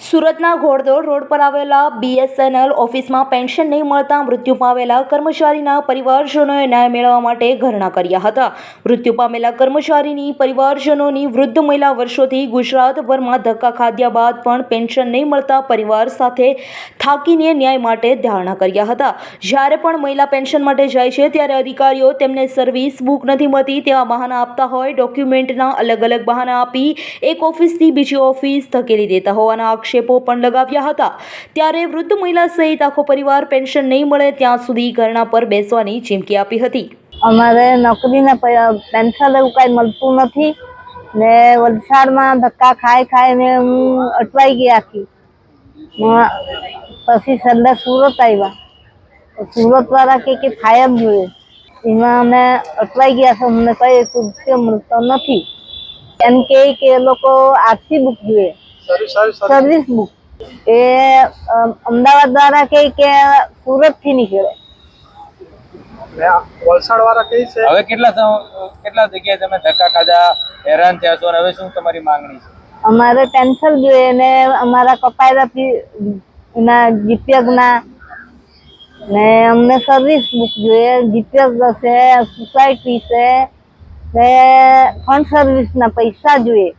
સુરતના ઘોડદોડ રોડ પર આવેલા બીએસએનએલ ઓફિસમાં પેન્શન નહીં મળતા મૃત્યુ પામેલા કર્મચારીના પરિવારજનોએ ન્યાય મેળવવા માટે ધરણા કર્યા હતા. મૃત્યુ પામેલા કર્મચારીની પરિવારજનોની વૃદ્ધ મહિલા વર્ષોથી ગુજરાતભરમાં ધક્કા ખાધ્યા બાદ પણ પેન્શન નહીં મળતા પરિવાર સાથે થાકીને ન્યાય માટે ધારણા કર્યા હતા. જ્યારે પણ મહિલા પેન્શન માટે જાય છે ત્યારે અધિકારીઓ તેમને સર્વિસ બુક નથી મળતી તેવા બહાના આપતા હોય, ડોક્યુમેન્ટના અલગ અલગ બહાના આપી એક ઓફિસથી બીજી ઓફિસ ધકેલી દેતા હોવાના આક્ષેપો પણ લગાવ્યા હતા. ત્યારે વૃદ્ધ મહિલા સહિત આખો પરિવાર પેન્શન નહીં મળે ત્યાં સુધી ઘરણા પર બેસવાની ચીમકી આપી હતી. અમારે નોકરીને પેન્શન એવું કાંઈ મળતું નથી. ને વલસાડમાં ધક્કા ખાઈ ખાઈને હું અટવાઈ ગઈ આખી પછી સંડે સુરત આવ્યા. સુરત વાળા કે કે થાય જ જોઈએ એમાં અમે અટવાઈ ગયા છે અમને કઈ કૃત્ય મળતો નથી. એમ કે લોકો આરસી બુક જોઈએ. સર્વિસ બુક એ અમદાવાદ દ્વારા કઈ કે સુરતથી નીકળે વલસાડ વાળા કઈ છે. હવે કેટલા કેટલા જગ્યાએ તમે ધક્કા ખાધા હેરાન થયા છો અને હવે શું તમારી માંગણી છે? અમારે કેન્સલ જોઈએ ને અમારા કપાયેલા ના એના ને અમને સર્વિસ બુક જોઈએ. જીપીએફ છે સોસાયટી છે ને ફંડ સર્વિસના પૈસા જોઈએ.